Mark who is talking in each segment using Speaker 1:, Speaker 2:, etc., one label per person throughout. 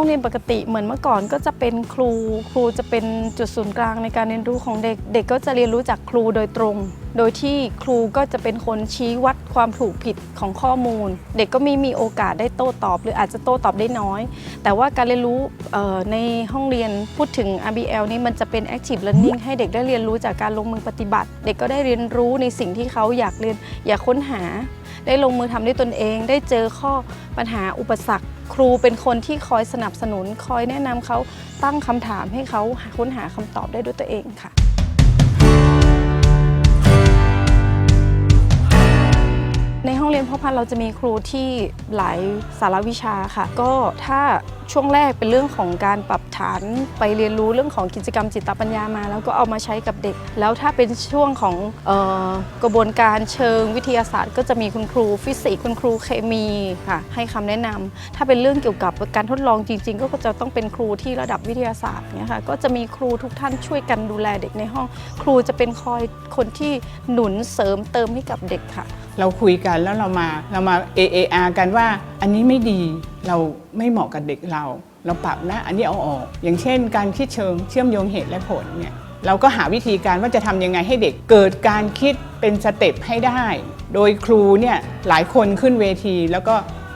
Speaker 1: องเรียนปกติเหมือนเมื่อก่อนก็จะเป็นครู ครูจะเป็นจุดศูนย์กลางในการเรียนรู้ของเด็ก เด็กก็จะเรียนรู้จากครูโดยตรง โดยที่ครูก็จะเป็นคนชี้วัดความถูกผิดของข้อมูล เด็กก็ไม่มีโอกาสได้โต้ตอบ หรืออาจจะโต้ตอบได้น้อย แต่ว่าการเรียนรู้ในห้องเรียนพูดถึง RBL นี่มันจะเป็น active learning ให้เด็กได้เรียนรู้จากการลงมือปฏิบัติ เด็กก็ได้เรียนรู้ในสิ่งที่เขาอยากเรียนอยากค้นหา ได้ลงมือทำด้วยตนเอง ได้เจอข้อปัญหาอุปสรรค ครูเป็นคนที่คอยสนับสนุนคอยแนะนำเขาตั้งคำถามให้เขาค้นหาคำตอบได้ด้วยตัวเองค่ะ พันธ์เราจะมีครูที่หลายสารวิชาค่ะ ก็ถ้าช่วงแรกเป็นเรื่องของการปรับฐานไปเรียนรู้เรื่องของกิจกรรมจิตปัญญามา แล้วก็เอามาใช้กับเด็ก แล้วถ้าเป็นช่วงของออกระบวนการเชิงวิทยาศาสตร์ ก็จะมีคุณครูฟิสิกส์คุณครูเคมีค่ะให้คำแนะนำถ้าเป็นเรื่องเกี่ยวกับการทดลองจริง ๆ ก็จะต้องเป็นครูที่ระดับวิทยาศาสตร์เนี่ยค่ะก็จะมีครูทุกท่านช่วยกันดูแลเด็กในห้อง ครูจะเป็นคอยคนที่หนุนเสริมเติมให้กับเด็กค่ะ
Speaker 2: เราคุยกันแล้วเรามาเรามา AAR กันว่าอันนี้ไม่ดีเราไม่เหมาะกับเด็กเรา เราปรับนะอันนี้เอาออก อย่างเช่น การคิดเชิงเชื่อมโยงเหตุและผลเนี่ยเราก็หาวิธีการว่าจะทำยังไงให้เด็กเกิดการคิดเป็นสเต็ปให้ได้ โดยครูเนี่ยหลายคนขึ้นเวทีแล้วก็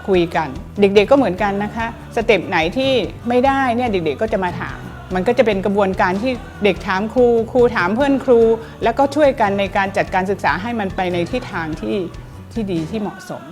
Speaker 2: คุยกัน เด็กๆก็เหมือนกันนะคะ สเต็ปไหนที่ไม่ได้เนี่ยเด็กๆก็จะมาถาม มันก็จะเป็นกระบวนการที่เด็กถามครูครูถามเพื่อนครู แล้วก็ช่วยกันในการจัดการศึกษาให้มันไปในทิศทางที่ที่ดีที่เหมาะสม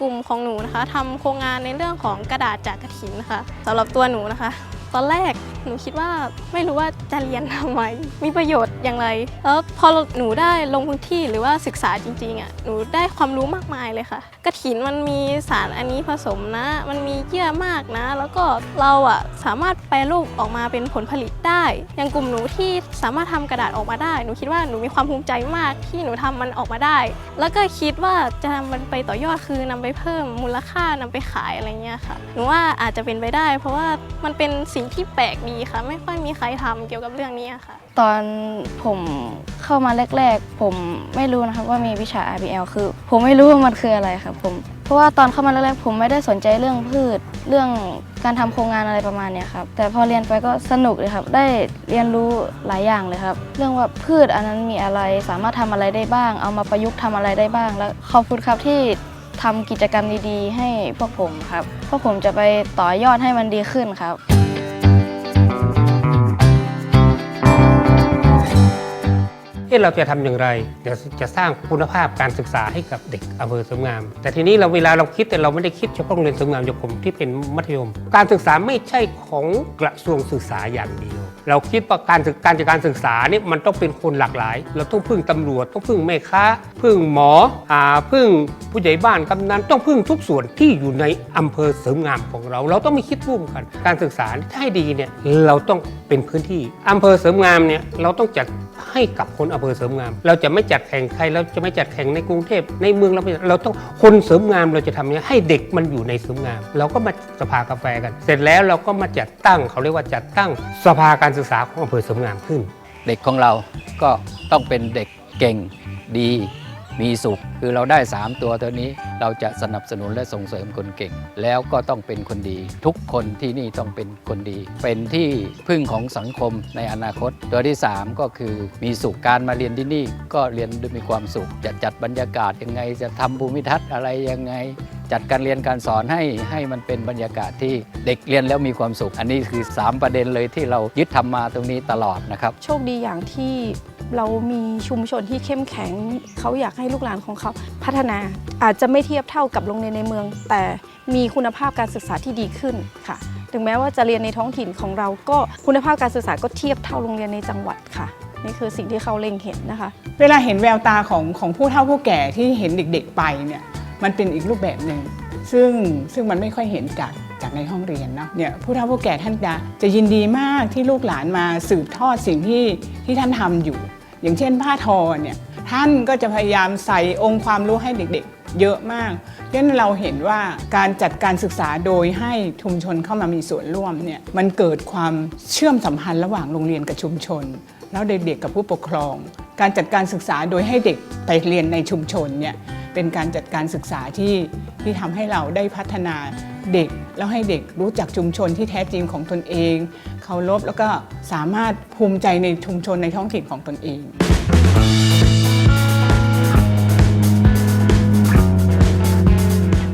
Speaker 3: กลุ่มของหนูนะคะทำโครงงานในเรื่องของกระดาษจากกระถินค่ะสำหรับตัวหนูนะคะ ตอนแรก หนูคิดว่าไม่รู้ว่าจะเรียนทำไมมีประโยชน์อย่างไร แล้วพอหนูได้ลงพื้นที่หรือว่าศึกษาจริงๆอะหนูได้ความรู้มากมายเลยค่ะกระถินมันมีสารอันนี้ผสมนะ มันมีเยื่อมากนะ แล้วก็เราอะสามารถแปรรูปออกมาเป็นผลผลิตได้ อย่างกลุ่มหนูที่สามารถทำกระดาษออกมาได้ หนูคิดว่าหนูมีความภูมิใจมากที่หนูทำมันออกมาได้ แล้วก็คิดว่าจะนำมันไปต่อยอดคือนำไปเพิ่มมูลค่านำไปขายอะไรเงี้ยค่ะ หนูว่าอาจจะเป็นไปได้ เพราะว่ามันเป็นสิ่งที่แปลกดีค่ะ ไม่ค่อยมีใครทำเกี่ยวกับเรื่องนี้ค่ะ
Speaker 4: ตอนผมเข้ามาแรก ๆ ผมไม่รู้นะครับว่ามีวิชา RBL คือ ผมไม่รู้ว่ามันคืออะไรครับผมเพราะว่าตอนเข้ามาแรกๆผมไม่ได้สนใจเรื่องพืช เรื่องการทำโครงงานอะไรประมาณนี้ครับแต่พอเรียนไปก็สนุกเลยครับ ได้เรียนรู้หลายอย่างเลยครับ เรื่องว่าพืชอันนั้นมีอะไรสามารถทำอะไรได้บ้าง เอามาประยุกต์ทำอะไรได้บ้าง แล้วขอบคุณครับที่ทำกิจกรรมดีๆ ให้พวกผมครับ พวกผมจะไปต่อยอดให้มันดีขึ้นครับ
Speaker 5: เอ๊ะเราจะทำอย่างไรเดี๋ยวจะสร้างคุณภาพการศึกษาให้กับเด็กอำเภอเสริมงาม แต่ทีนี้เราเวลาเราคิดแต่เราไม่ได้คิดเฉพาะโรงเรียนเสริมงามอย่างผมที่เป็นมัธยม การศึกษาไม่ใช่ของกระทรวงศึกษาอย่างเดียว เราคิดว่าการการจัดการศึกษานี่มันต้องเป็นคนหลากหลาย เราต้องพึ่งตำรวจต้องพึ่งแม่ค้า พึ่งหมออ่าพึ่งผู้ใหญ่บ้านกำนันต้องพึ่งทุกส่วนที่อยู่ในอำเภอเสริมงามของเรา เราต้องมีคิดร่วมกัน การศึกษาถ้าให้ดีเนี่ยเราต้องเป็นพื้นที่อำเภอเสริมงามเนี่ยเราต้องจัด ให้กับคนอำเภอเสริมงาม เราจะไม่จัดแข่งใครเราจะไม่จัดแข่งในกรุงเทพในเมืองเราไม่เราต้องคนเสริมงามเราจะทำเนี่ยให้เด็กมันอยู่ในเสริมงาม เราก็มาสภากาแฟกัน เสร็จแล้วเราก็มาจัดตั้งเขาเรียกว่าจัดตั้งสภาการศึกษาของอำเภอเสริมงามขึ้น
Speaker 6: เด็กของเราก็ต้องเป็นเด็กเก่งดี มีสุข คือเราได้ 3 ตัวตัวนี้เราจะสนับสนุนและส่งเสริมคนเก่ง แล้วก็ต้องเป็นคนดี ทุกคนที่นี่ต้องเป็นคนดี เป็นที่พึ่งของสังคมในอนาคต ตัวที่ 3 ก็คือมีสุขการมาเรียนที่นี่ ก็เรียนด้วยมีความสุขจะจัดบรรยากาศยังไง จะทำภูมิทัศน์อะไรยังไง จัดการเรียนการสอนให้ให้มันเป็นบรรยากาศที่เด็กเรียนแล้วมีความสุข อันนี้คือ 3 ประเด็นเลยที่เรายึดทำมาตรงนี้ตลอดนะครับ
Speaker 1: โชคดีอย่างที่เรามีชุมชนที่เข้มแข็ง เขาอยากให้ลูกหลานของเขาพัฒนาอาจจะไม่เทียบเท่ากับโรงเรียนในเมือง แต่มีคุณภาพการศึกษาที่ดีขึ้นค่ะ ถึงแม้ว่าจะเรียนในท้องถิ่นของเราก็คุณภาพการศึกษาก็เทียบเท่าโรงเรียนในจังหวัดค่ะนี่คือสิ่งที่เขาเล็งเห็นนะคะ
Speaker 2: เวลาเห็นแววตาของของผู้เฒ่าผู้แก่ที่เห็นเด็ก ๆ ไปเนี่ย มันเป็นอีกรูปแบบหนึ่งซึ่งซึ่งมันไม่ค่อยเห็นจากจากในห้องเรียนเนาะเนี่ยผู้เฒ่าผู้แก่ท่านจะจะยินดีมากที่ลูกหลานมาสืบทอดสิ่งที่ที่ท่านทำอยู่ อย่างเช่นผ้าทอเนี่ยท่านก็จะพยายามใส่องค์ความรู้ให้เด็กๆ เยอะมากเพราะฉะนั้นเราเห็นว่าการจัดการศึกษาโดยให้ชุมชนเข้ามามีส่วนร่วมเนี่ยมันเกิดความเชื่อมสัมพันธ์ระหว่างโรงเรียนกับชุมชน แล้วเด็กๆกับผู้ปกครอง การจัดการศึกษาโดยให้เด็กไปเรียนในชุมชนเนี่ย เป็นการจัดการศึกษาที่ที่ทำให้เราได้พัฒนาเด็ก แล้วให้เด็กรู้จักชุมชนที่แท้จริงของตนเองเคารพแล้วก็สามารถภูมิใจในชุมชนในท้องถิ่นของตนเอง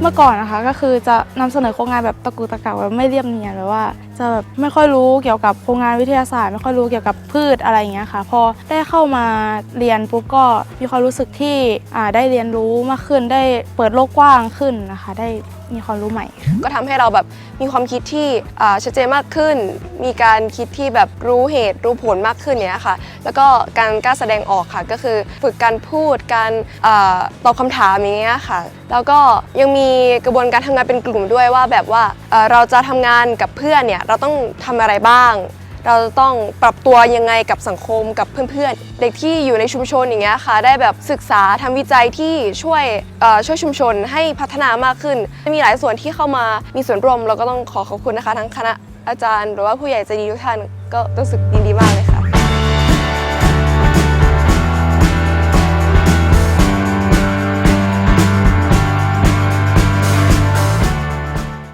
Speaker 7: เมื่อก่อนนะคะก็คือจะนำเสนอโครงงานแบบตะกุตะกักแบบไม่เรียบเนียนหรือว่า จะแบบไม่ค่อยรู้เกี่ยวกับโครงงานวิทยาศาสตร์ ไม่ค่อยรู้เกี่ยวกับพืชอะไรอย่างเงี้ยค่ะ พอได้เข้ามาเรียนปุ๊บก็มีความรู้สึกที่ได้เรียนรู้มากขึ้นได้เปิดโลกกว้างขึ้นนะคะ ได้มีความรู้ใหม่
Speaker 8: ก็ทำให้เราแบบมีความคิดที่อ่าชัดเจนมากขึ้น มีการคิดที่แบบรู้เหตุรู้ผลมากขึ้นเนี้ยค่ะ แล้วก็การกล้าแสดงออกค่ะ ก็คือฝึกการพูดการอาตอบคำถามอย่างเงี้ยค่ะ แล้วก็ยังมีกระบวนการทำงานเป็นกลุ่มด้วยว่าแบบว่าเอ่อเราจะทำงานกับเพื่อนเนี่ยเราต้องทำอะไรบ้าง เราจะต้องปรับตัวยังไงกับสังคมกับเพื่อนๆ เด็กที่อยู่ในชุมชนอย่างเงี้ยค่ะ ได้แบบศึกษาทำวิจัยที่ช่วยช่วยชุมชนให้พัฒนามากขึ้น มีหลายส่วนที่เข้ามามีส่วนร่วมเราก็ต้องขอขอบคุณนะคะ ทั้งคณะอาจารย์ หรือว่าผู้ใหญ่ใจดีทุกท่านก็รู้สึกดีดีมากเลย